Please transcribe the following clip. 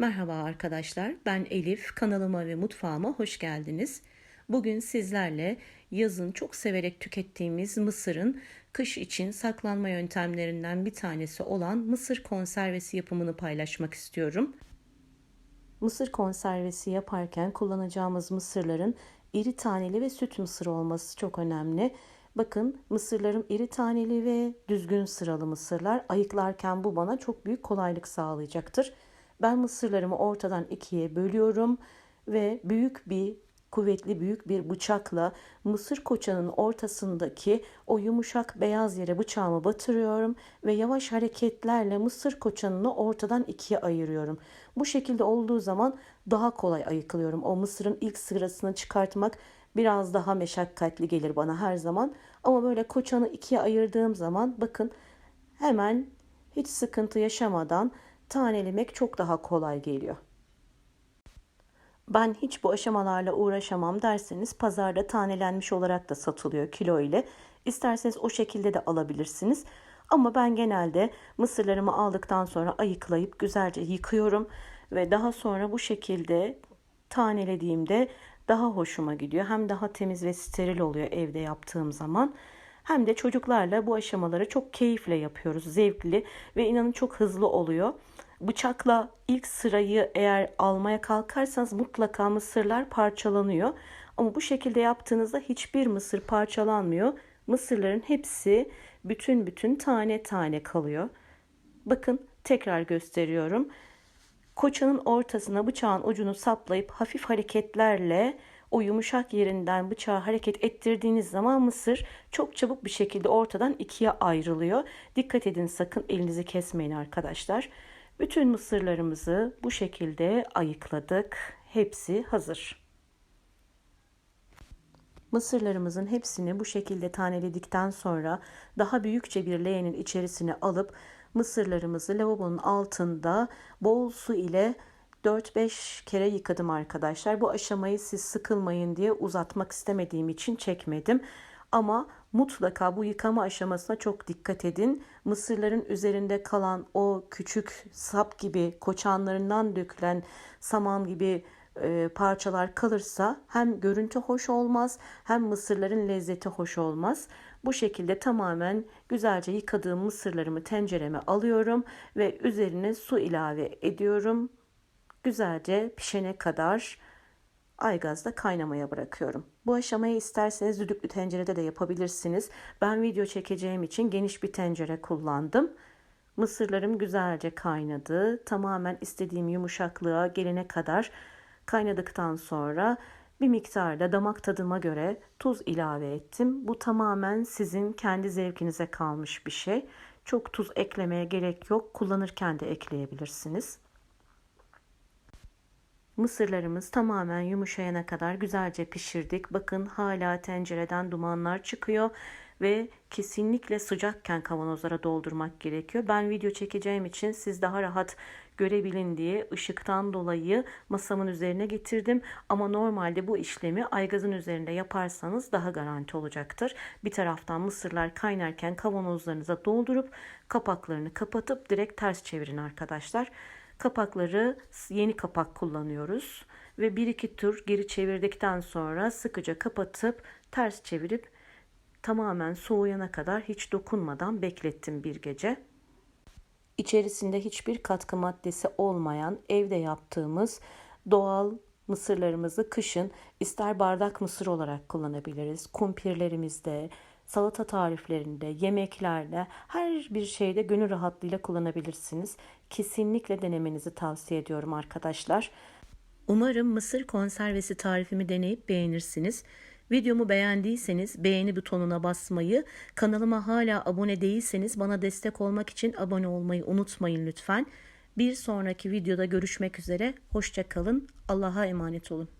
Merhaba arkadaşlar, ben Elif. Kanalıma ve mutfağıma hoş geldiniz. Bugün sizlerle yazın çok severek tükettiğimiz mısırın kış için saklanma yöntemlerinden bir tanesi olan mısır konservesi yapımını paylaşmak istiyorum. Mısır konservesi yaparken kullanacağımız mısırların iri taneli ve süt mısır olması çok önemli. Bakın mısırlarım iri taneli ve düzgün sıralı mısırlar. Ayıklarken bu bana çok büyük kolaylık sağlayacaktır. Ben mısırlarımı ortadan ikiye bölüyorum ve büyük bir kuvvetli büyük bir bıçakla mısır koçanın ortasındaki o yumuşak beyaz yere bıçağımı batırıyorum ve yavaş hareketlerle mısır koçanını ortadan ikiye ayırıyorum. Bu şekilde olduğu zaman daha kolay ayıklıyorum. O mısırın ilk sırasını çıkartmak biraz daha meşakkatli gelir bana her zaman. Ama böyle koçanı ikiye ayırdığım zaman bakın hemen hiç sıkıntı yaşamadan tanelemek çok daha kolay geliyor. Ben hiç bu aşamalarla uğraşamam derseniz pazarda tanelenmiş olarak da satılıyor kilo ile. İsterseniz o şekilde de alabilirsiniz. Ama ben genelde mısırlarımı aldıktan sonra ayıklayıp güzelce yıkıyorum ve daha sonra bu şekilde tanelediğimde daha hoşuma gidiyor. Hem daha temiz ve steril oluyor evde yaptığım zaman. Hem de çocuklarla bu aşamaları çok keyifle yapıyoruz. Zevkli ve inanın çok hızlı oluyor. Bıçakla ilk sırayı eğer almaya kalkarsanız mutlaka mısırlar parçalanıyor. Ama bu şekilde yaptığınızda hiçbir mısır parçalanmıyor. Mısırların hepsi bütün bütün tane tane kalıyor. Bakın tekrar gösteriyorum. Koçanın ortasına bıçağın ucunu saplayıp hafif hareketlerle o yumuşak yerinden bıçağı hareket ettirdiğiniz zaman mısır çok çabuk bir şekilde ortadan ikiye ayrılıyor. Dikkat edin sakın elinizi kesmeyin arkadaşlar. Bütün mısırlarımızı bu şekilde ayıkladık. Hepsi hazır. Mısırlarımızın hepsini bu şekilde taneledikten sonra daha büyükçe bir leğenin içerisine alıp mısırlarımızı lavabonun altında bol su ile 4-5 kere yıkadım arkadaşlar. Bu aşamayı siz sıkılmayın diye uzatmak istemediğim için çekmedim. Ama mutlaka bu yıkama aşamasına çok dikkat edin. Mısırların üzerinde kalan o küçük sap gibi koçanlarından dökülen saman gibi e, parçalar kalırsa hem görüntü hoş olmaz hem mısırların lezzeti hoş olmaz. Bu şekilde tamamen güzelce yıkadığım mısırlarımı tencereme alıyorum ve üzerine su ilave ediyorum. Güzelce pişene kadar aygazda kaynamaya bırakıyorum. Bu aşamayı isterseniz düdüklü tencerede de yapabilirsiniz. Ben video çekeceğim için geniş bir tencere kullandım. Mısırlarım güzelce kaynadı. Tamamen istediğim yumuşaklığa gelene kadar kaynadıktan sonra bir miktarda damak tadıma göre tuz ilave ettim. Bu tamamen sizin kendi zevkinize kalmış bir şey. Çok tuz eklemeye gerek yok. Kullanırken de ekleyebilirsiniz. Mısırlarımız tamamen yumuşayana kadar güzelce pişirdik. Bakın hala tencereden dumanlar çıkıyor ve kesinlikle sıcakken kavanozlara doldurmak gerekiyor. Ben video çekeceğim için siz daha rahat görebilin diye ışıktan dolayı masamın üzerine getirdim. Ama normalde bu işlemi aygazın üzerinde yaparsanız daha garanti olacaktır. Bir taraftan mısırlar kaynarken kavanozlarınıza doldurup kapaklarını kapatıp direkt ters çevirin arkadaşlar. Kapakları yeni kapak kullanıyoruz ve bir iki tur geri çevirdikten sonra sıkıca kapatıp ters çevirip tamamen soğuyana kadar hiç dokunmadan beklettim bir gece. İçerisinde hiçbir katkı maddesi olmayan evde yaptığımız doğal mısırlarımızı kışın ister bardak mısır olarak kullanabiliriz. Kumpirlerimizde, salata tariflerinde, yemeklerde, her bir şeyde gönül rahatlığıyla kullanabilirsiniz. Kesinlikle denemenizi tavsiye ediyorum arkadaşlar. Umarım mısır konservesi tarifimi deneyip beğenirsiniz. Videomu beğendiyseniz beğeni butonuna basmayı, kanalıma hala abone değilseniz bana destek olmak için abone olmayı unutmayın lütfen. Bir sonraki videoda görüşmek üzere. Hoşçakalın. Allah'a emanet olun.